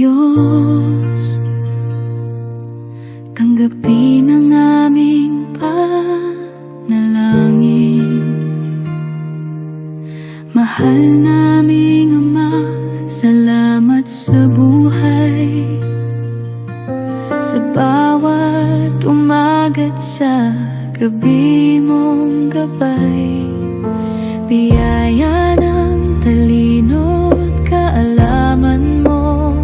Diyos Tanggapin ang aming panalangin. Mahal naming Ama Salamat sa buhay gabi mong gabay Biyaya ng talino't kaalaman mo.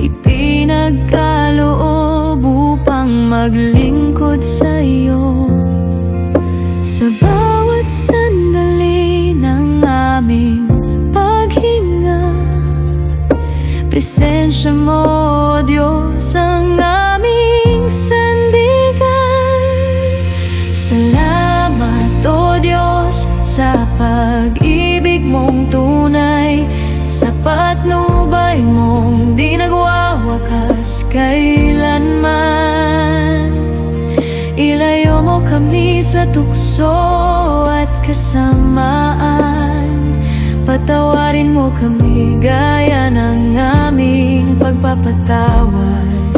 Ipinagkaloob upang maglingkod sa iyo Sa bawat sandali ng aming paghinga Presensya mo, Diyos, ang aming sa pag-ibig mong tunay. Sapat nubay mong di nagwawakas kailanman. Ilayo mo kami sa tukso at kasamaan. Patawarin mo kami gaya ng aming pagpapatawad.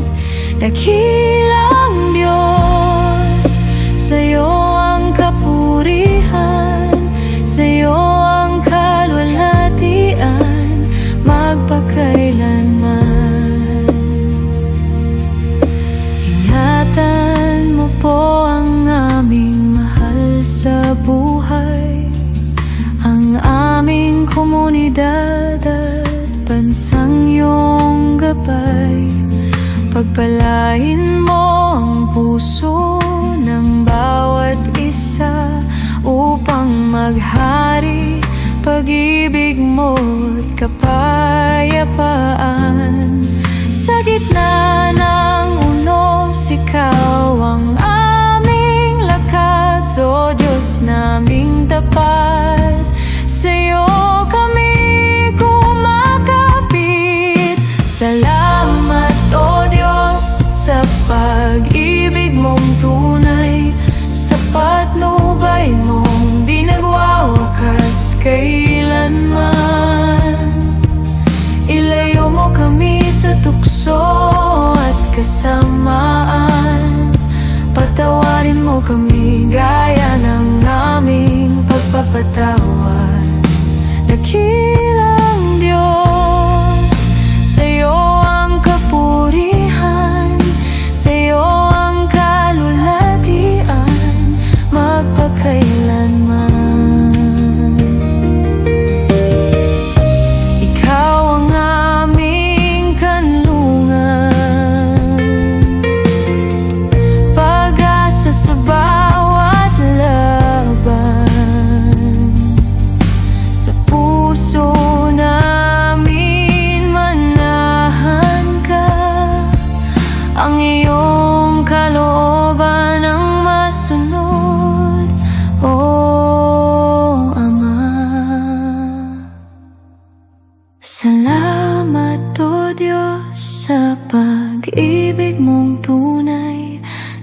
Dakilang Diyos, komunidad at bansang iyong gabay. Pagpalain mo ang puso ng bawat isa Upang maghari pag-ibig mo't kapayapaan. Sa gitna ng unos, ikaw ang aming lakas. O Diyos naming tapat Sa'yo sa pag-ibig mong tunay. Sapat nubay mong di nagwawakas kailanman. Ilayo mo kami sa tukso at kasamaan. Patawarin mo kami gaya ng aming pagpapatawad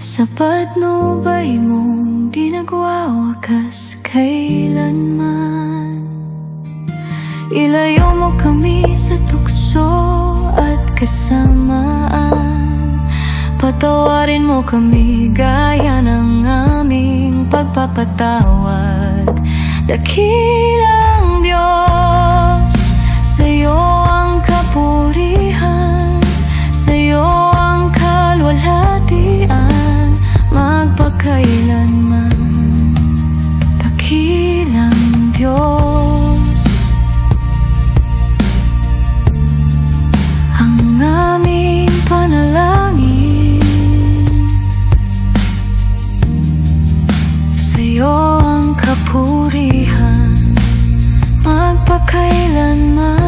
tunay Sapat nubay mong di nagwawakas kailanman. Ilayo mo kami sa tukso at kasamaan. Patawarin mo kami gaya ng aming pagpapatawad. Diyos kapangyarihan Magpakailanman.